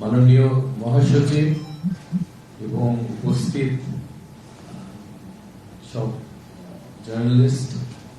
মাননীয় মহাসচিব এবং উপস্থিত সব জার্নালিস্ট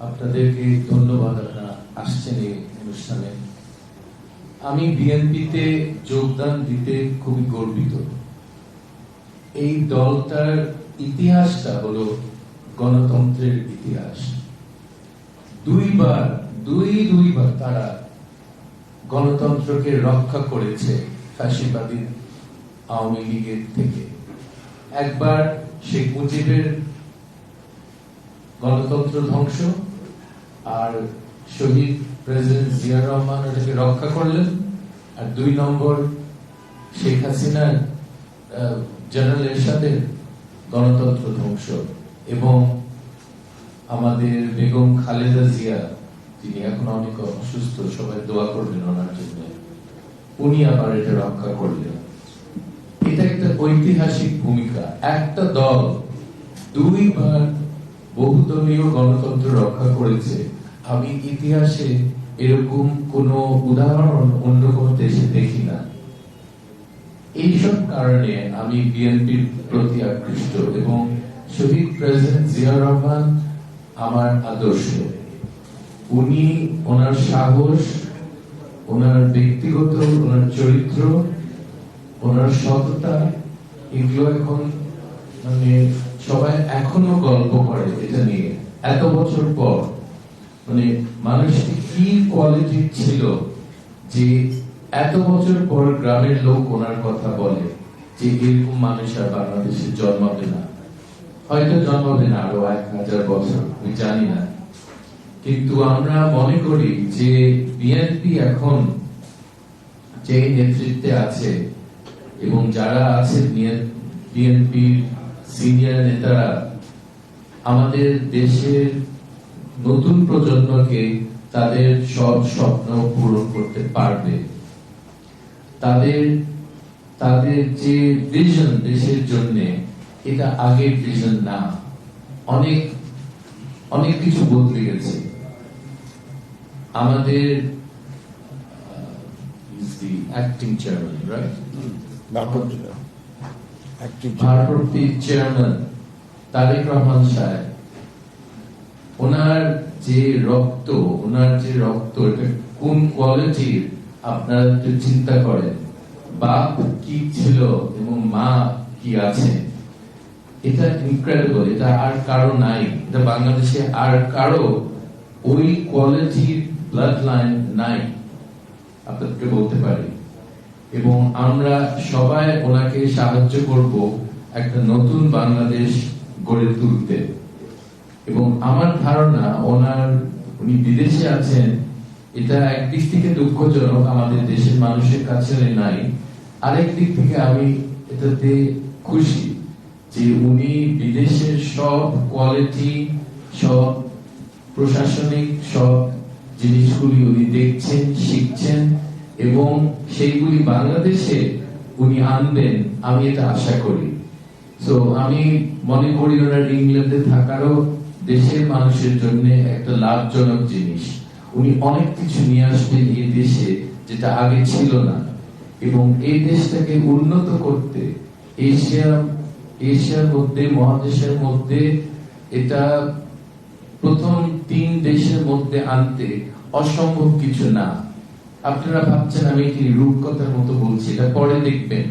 আপনাদেরকে ধন্যবাদ আপনারা আসছেন এই অনুষ্ঠানে। আমি বিএনপিতে যোগদান দিতে খুবই গর্বিত। এই দলটার ইতিহাসটা হলো গণতন্ত্রের ইতিহাস। দুইবার, দুই দুইবার তারা গণতন্ত্রকে রক্ষা করেছে। ফ্যাসিবাদী আওয়ামী লীগের থেকে। একবার শেখ মুজিবের গণতন্ত্র ধ্বংস, আর শহীদ প্রেসিডেন্ট জিয়া রহমান ওটাকে রক্ষা করলেন, আর দুই নম্বর শেখ হাসিনার জেনারেল এরশাদের গণতন্ত্র ধ্বংস, এবং আমাদের বেগম খালেদা জিয়া, তিনি এখন অনেক অসুস্থ, সবাই দোয়া করবেন ওনার জন্য। উনি আবার এটা রক্ষা করলেন। এটা একটা ঐতিহাসিক ভূমিকা। একটা দল দুইবার বহুদলীয় গণতন্ত্র রক্ষা করেছে। আমি ইতিহাসে এরকম কোন উদাহরণ অন্য কোন দেশে দেখি না। এইসব কারণে আমি বিএনপির প্রতি আকৃষ্ট এবং শহীদ প্রেসিডেন্ট জিয়া রহমান আমার আদর্শ। উনি ওনার সাহস ওনার ব্যক্তিগত, ওনার চরিত্র, ওনার সততা, এগুলো এখন মানে সবাই এখনও গল্প করে এটা নিয়ে। এত বছর পর মানে মানুষটি কি কোয়ালিটি ছিল যে এত বছর পর গ্রামের লোক ওনার কথা বলে যে এরকম মানুষ আর বাংলাদেশে জন্মাবে না। হয়তো জন্মাবে না আরও এক হাজার বছর, আমি জানি না। কিন্তু আমরা মনে করি যে বিএনপি এখন যে নেতৃত্বে আছে এবং যারা আছে বিএনপি সিনিয়র নেতারা, আমাদের দেশের নতুন প্রজন্মকে তাদের সব স্বপ্ন পূরণ করতে পারবে। তাদের তাদের যে ভিশন দেশের জন্য, এটা আগের ভিশন না। অনেক অনেক কিছু বদলে গেছে। আমাদের অ্যাক্টিং চেয়ারম্যান রাইট ভারপ্রাপ্তি চেয়ারম্যান তারেক রহমান সাহেব। ওনার যে রক্ত ওনার যে রক্ত কোন কোয়ালিটির আপনারা একটু চিন্তা করেন? বাপ কি ছিল এবং মা কি আছে? এটা ইনক্রেডিবল এটা আর কারও নাই। এটা বাংলাদেশে আর কারও ওই কোয়ালিটির ব্লাড লাইন নাই, আপনাদেরকে বলতে পারি। এবং আমরা সবাই ওনাকে সাহায্য করব একটা নতুন বাংলাদেশ গড়ে তুলতে। এবং আমার ধারণা, ওনার, উনি বিদেশে আছেন, এটা একদিক থেকে দুঃখজনক, আমাদের দেশের মানুষের কাছে নাই। আরেক দিক থেকে আমি এটাতে খুশি যে উনি বিদেশের সব কোয়ালিটি সব প্রশাসনিক, সব জিনিসগুলি উনি দেখছেন, শিখছেন, এবং সেইগুলি বাংলাদেশে উনি আনবেন, আমি এটা আশা করি। তো আমি মনে করি ওনার ইংল্যান্ডে থাকারও দেশের মানুষের জন্য একটা লাভজনক জিনিস। উনি অনেক কিছু নিয়ে আসবেন এই দেশে যেটা আগে ছিল না। এবং এই দেশটাকে উন্নত করতে এশিয়া, এশিয়ার মধ্যে, মহাদেশের মধ্যে এটা প্রথম তিন দেশের মধ্যে আনতে অসম্ভব কিছু না। আপনারা ভাবছেন আমি কি রূপকথার মতো বলছি, এটা পরে দেখবেন।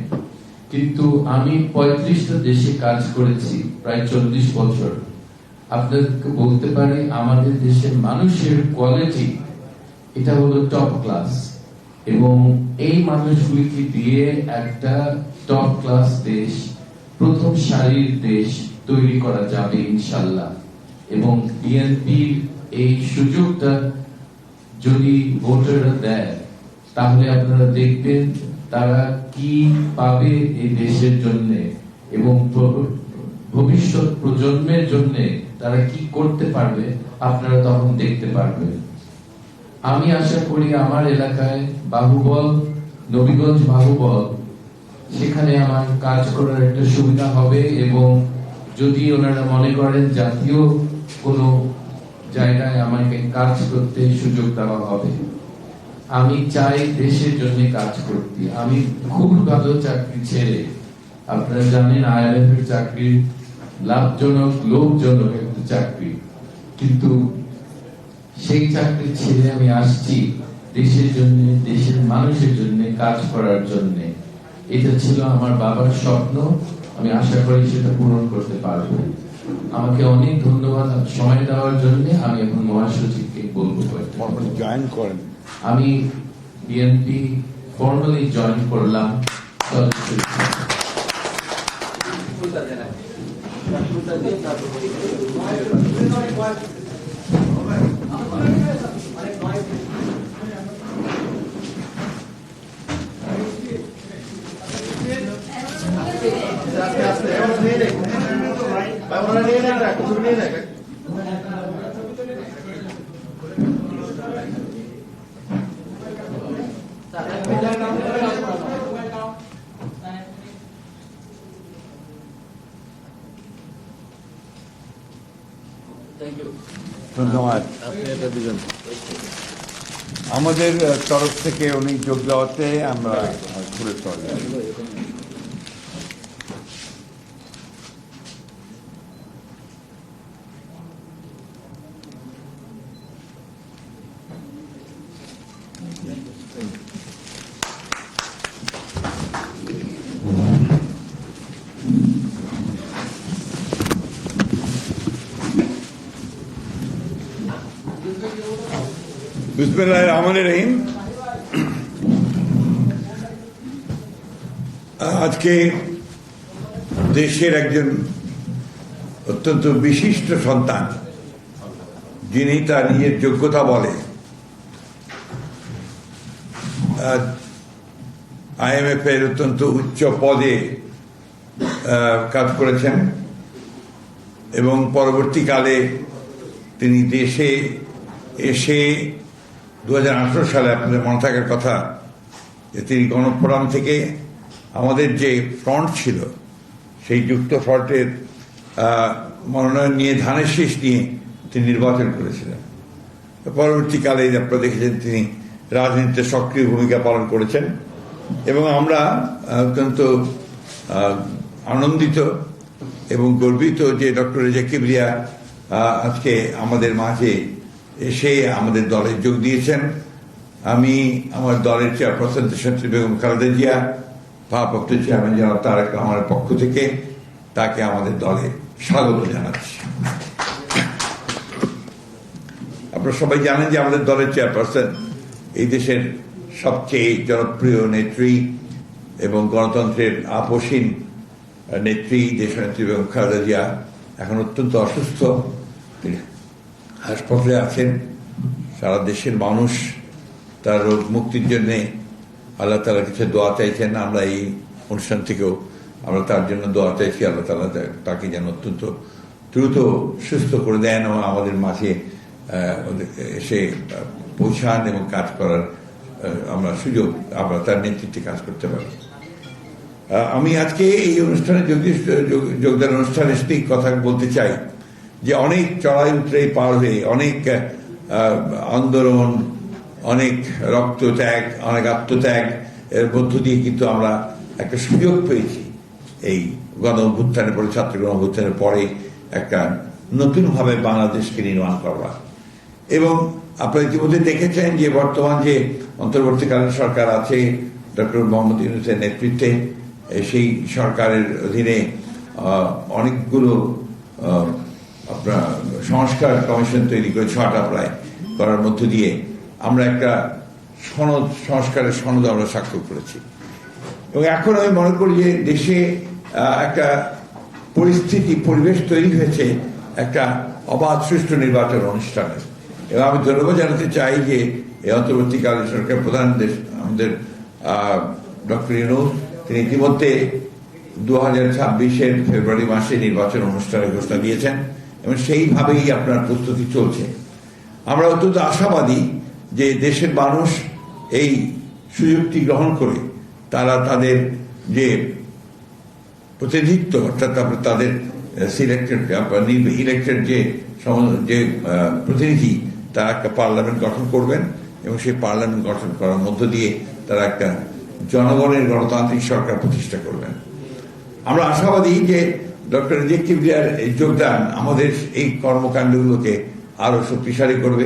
কিন্তু আমি পঁয়ত্রিশটা দেশে কাজ করেছি, প্রায় চল্লিশ বছর। আপনাদেরকে বলতে পারি, আমাদের দেশের মানুষের কোয়ালিটি এটা হলো টপ ক্লাস এবং এই মানুষগুলিকে দিয়ে একটা টপ ক্লাস দেশ, প্রথম সারির দেশ তৈরি করা যাবে ইনশাল্লাহ। এবং বিএনপির এই সুযোগটা যদি ভোটাররা দেয়, তাহলে আপনারা দেখবেন তারা কি পাবে এই দেশের জন্য এবং ভবিষ্যৎ প্রজন্মের জন্য তারা কি করতে পারবে, আপনারা তখন দেখতে পারবেন। আমি আশা করি আমার এলাকায় বাহুবল, নবীগঞ্জ বাহুবল, সেখানে আমার কাজ করার একটা সুবিধা হবে এবং যদি ওনারা মনে করেন জাতীয় কোনো জায়গায় আমাকে কাজ করতে সুযোগ দেওয়া হবে। আমি চাই দেশের জন্য কাজ করতে। আমি খুব ভালো চাকরি ছেড়ে আপনারা জানেন আইএলএফ এর চাকরি লাভজনক, লোভজনক একটা চাকরি। কিন্তু সেই চাকরি ছেড়ে আমি আসছি দেশের জন্য, দেশের মানুষের জন্য, কাজ করার জন্য। এটা ছিল আমার বাবার স্বপ্ন। আমি আশা করি সেটা পূরণ করতে পারব। আমাকে অনেক ধন্যবাদ সময় দেওয়ার জন্য আমি এখন মহাসচিবকে বলব জয়েন করেন আমি বিএনপি ফর্মালি জয়েন করলাম Thank হিসেবে। ধন্যবাদ। আমাদের তরফ থেকে উনি যোগ দেওয়াতে আমরা ঘুরে চলে বিসমিল্লাহ আজকে দেশের একজন অত্যন্ত বিশিষ্ট সন্তান, যিনি তার নিজের যোগ্যতা বলে আইএমএফ এর অত্যন্ত উচ্চ পদে কাজ করেছেন এবং পরবর্তীকালে তিনি দেশে এসে দু হাজার আঠেরো সালে আপনাদের মনে থাকার কথা যে তিনি গণফোরাম থেকে আমাদের যে ফ্রন্ট ছিল, সেই যুক্ত ফ্রন্টের মনোনয়ন নিয়ে, ধানের শীষ নিয়ে তিনি নির্বাচন করেছিলেন। পরবর্তীকালে আপনারা দেখেছেন তিনি রাজনীতিতে সক্রিয় ভূমিকা পালন করেছেন এবং আমরা অত্যন্ত আনন্দিত এবং গর্বিত যে ডক্টর রেজা কিবরিয়া আজকে আমাদের মাঝে এসে আমাদের দলে যোগ দিয়েছেন। আমি আমার দলের চেয়ারপারসন দেশনেত্রী বেগম খালেদা জিয়া, ভারপ্রাপ্ত চেয়ারম্যান জনাব তারেক রহমানের পক্ষ থেকে তাকে আমাদের দলে স্বাগত জানাচ্ছি। আপনারা সবাই জানেন যে আমাদের দলের চেয়ারপারসন এই দেশের সবচেয়ে জনপ্রিয় নেত্রী এবং গণতন্ত্রের আপসীন নেত্রী দেশনেত্রী এবং খালেদা জিয়া এখন অত্যন্ত অসুস্থ। হাসপাতালে আছেন সারা দেশের মানুষ। তার রোগ মুক্তির জন্য আল্লাহ তালা কিছু দোয়া চাইছেন। আমরা এই অনুষ্ঠান থেকেও আমরা তার জন্য দোয়া চাইছি। আল্লাহ তালা তাকে যেন অত্যন্ত দ্রুত সুস্থ করে দেন এবং আমাদের মাঝে এসে পৌঁছান এবং কাজ করার আমরা সুযোগ, আমরা তার নেতৃত্বে কাজ করতে পারি। আমি আজকে এই অনুষ্ঠানে যোগ- যোগ- যোগদান অনুষ্ঠানে কথা বলতে চাই। যে অনেক চড়াই উতরে পার হয়ে, অনেক আন্দোলন, অনেক রক্তত্যাগ, অনেক আত্মত্যাগ, এর মধ্য দিয়ে কিন্তু আমরা একটা সুযোগ পেয়েছি। এই গণ অভ্যুত্থানের পরে, ছাত্র গণ পরে একটা নতুনভাবে বাংলাদেশকে নির্মাণ করবার এবং আপনারা ইতিমধ্যে দেখেছেন যে বর্তমান যে অন্তর্বর্তীকালীন সরকার আছে, ডক্টর মোহাম্মদ ইউনুসের নেতৃত্বে সেই সরকারের অধীনে অনেকগুলো আপনার সংস্কার কমিশন তৈরি করে ছটা প্রায় করার মধ্য দিয়ে আমরা একটা সনদ, সংস্কারের সনদ আমরা স্বাক্ষর করেছি। এবং এখন আমি মনে করি যে দেশে একটা পরিস্থিতি, পরিবেশ তৈরি হয়েছে, একটা অবাধ সুষ্ঠু নির্বাচন অনুষ্ঠানের। এবং আমি ধন্যবাদ জানাতে চাই যে এই অন্তর্বর্তীকালীন সরকার প্রধান দেশ, আমাদের ডক্টর ইউনুস তিনি ইতিমধ্যে দু হাজার ছাব্বিশের ফেব্রুয়ারি মাসে নির্বাচন অনুষ্ঠানের ঘোষণা দিয়েছেন। এবং সেইভাবেই আপনার প্রস্তুতি চলছে। আমরা অত্যন্ত আশাবাদী যে দেশের মানুষ এই সুযোগটি গ্রহণ করে তারা তাদের যে প্রতিনিধিত্ব, অর্থাৎ তাদের সিলেক্টেড ইলেক্টেড যে যে প্রতিনিধি, তারা একটা পার্লামেন্ট গঠন করবেন এবং সেই পার্লামেন্ট গঠন করার মধ্য দিয়ে তারা একটা জনগণের গণতান্ত্রিক সরকার প্রতিষ্ঠা করবেন। আমরা আশাবাদী যে ডক্টর রিজেক কিবরিয়ার এই যোগদান আমাদের এই কর্মকাণ্ডগুলোকে আরও শক্তিশালী করবে।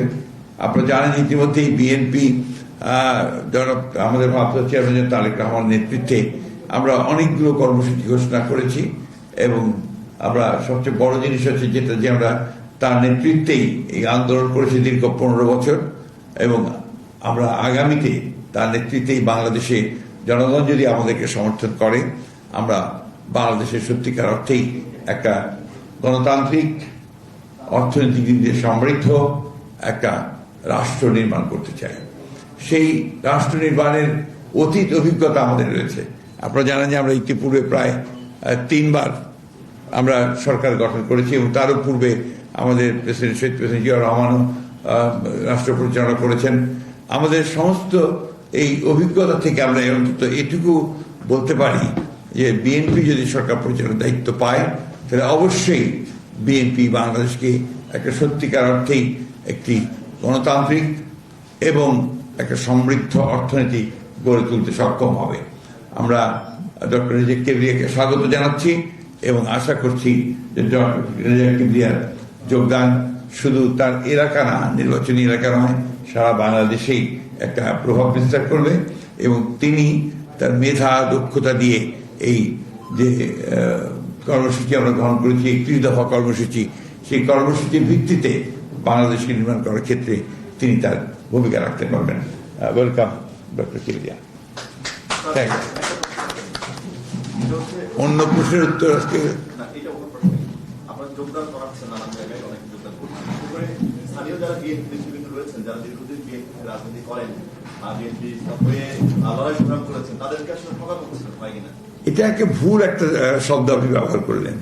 আপনারা জানেন ইতিমধ্যেই বিএনপি আমাদের ভারপ্রাপ্ত চেয়ারম্যান তারেক রহমান নেতৃত্বে আমরা অনেকগুলো কর্মসূচি ঘোষণা করেছি এবং আমরা সবচেয়ে বড় জিনিস হচ্ছে যেটা যে আমরা তার নেতৃত্বেই এই আন্দোলন করেছি দীর্ঘ পনেরো বছর এবং আমরা আগামীতে তার নেতৃত্বেই বাংলাদেশে জনগণ যদি আমাদেরকে সমর্থন করে, আমরা বাংলাদেশের সত্যিকার অর্থেই একটা গণতান্ত্রিক, অর্থনৈতিক দিক দিয়ে সমৃদ্ধ একটা রাষ্ট্র নির্মাণ করতে চাই। সেই রাষ্ট্র নির্মাণের অতীত অভিজ্ঞতা আমাদের রয়েছে। আপনারা জানেন যে আমরা ইতিপূর্বে প্রায় তিনবার আমরা সরকার গঠন করেছি এবং তারও পূর্বে আমাদের প্রেসিডেন্ট শহীদ প্রেসিডেন্ট জিয়া রহমানও রাষ্ট্র পরিচালনা করেছেন। আমাদের সমস্ত এই অভিজ্ঞতা থেকে আমরা অন্তত এটুকু বলতে পারি যে বিএনপি যদি সরকার পরিচালনার দায়িত্ব পায়, তাহলে অবশ্যই বিএনপি বাংলাদেশকে একটা সত্যিকার অর্থেই একটি গণতান্ত্রিক এবং একটা সমৃদ্ধ অর্থনীতি গড়ে তুলতে সক্ষম হবে। আমরা ডক্টর রেজেক কেবরিয়াকে স্বাগত জানাচ্ছি এবং আশা করছি যে ডক্টর রেজেক কেবরিয়ার যোগদান শুধু তার এলাকা না, নির্বাচনী এলাকা নয়, সারা বাংলাদেশেই একটা প্রভাব বিস্তার করবে এবং তিনি তার মেধা দক্ষতা দিয়ে এই যে কর্মসূচি আমরা গ্রহণ করেছি একত্রিশ দফা কর্মসূচি সেই কর্মসূচির ভিত্তিতে বাংলাদেশকে নির্মাণ করার ক্ষেত্রে তিনি তার ভূমিকা রাখতে পারবেন। ওয়েলকাম ডক্টর কেবরিয়া থ্যাংক অন্য প্রশ্নের উত্তর আজকে যোগদান করাচ্ছেন নানান জায়গায়, অনেক যোগদান করছেন। স্থানীয় যারা নেতৃবৃন্দ রয়েছেন, যারা দীর্ঘদিন রাজনীতি করেন, BNP হয়ে লড়াই সংগ্রাম করেছেন, তাদেরকে আসলে ঠকানো হয় কিনা? এটা একটা ভুল একটা শব্দ আপনি ব্যবহার করলেন।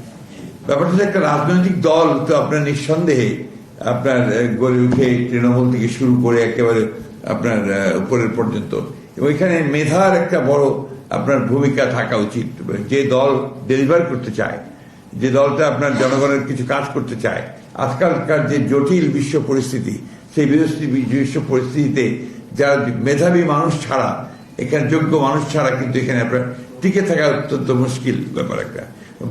ব্যাপারটা একটা রাজনৈতিক দল তো আপনার নিঃসন্দেহে আপনার গড়ে উঠে তৃণমূল থেকে শুরু করে একেবারে আপনার উপরের পর্যন্ত। এবং এখানে মেধার একটা বড় আপনার ভূমিকা থাকা উচিত। যে দল ডেলিভার করতে চায়, যে দলটা আপনার জনগণের কিছু কাজ করতে চায়, আজকালকার যে জটিল বিশ্ব পরিস্থিতি, সেই বিশ্ব পরিস্থিতিতে যারা মেধাবী মানুষ ছাড়া, এখানে যোগ্য মানুষ ছাড়া কিন্তু এখানে আপনার টিকে থাকা অত্যন্ত মুশকিল ব্যাপার একটা।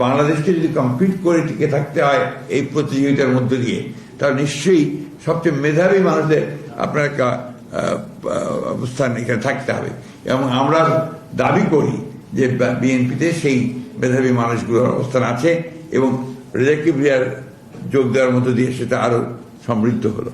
বাংলাদেশকে যদি কমপ্লিট করে টিকে থাকতে হয় এই প্রতিযোগিতার মধ্য দিয়ে, তাহলে নিশ্চয়ই সবচেয়ে মেধাবী মানুষদের আপনার একটা অবস্থান এখানে থাকতে হবে। এবং আমরা দাবি করি যে বিএনপিতে সেই মেধাবী মানুষগুলোর অবস্থান আছে এবং রিয়ার যোগ দেওয়ার মধ্য দিয়ে সেটা আরও সমৃদ্ধ হলো।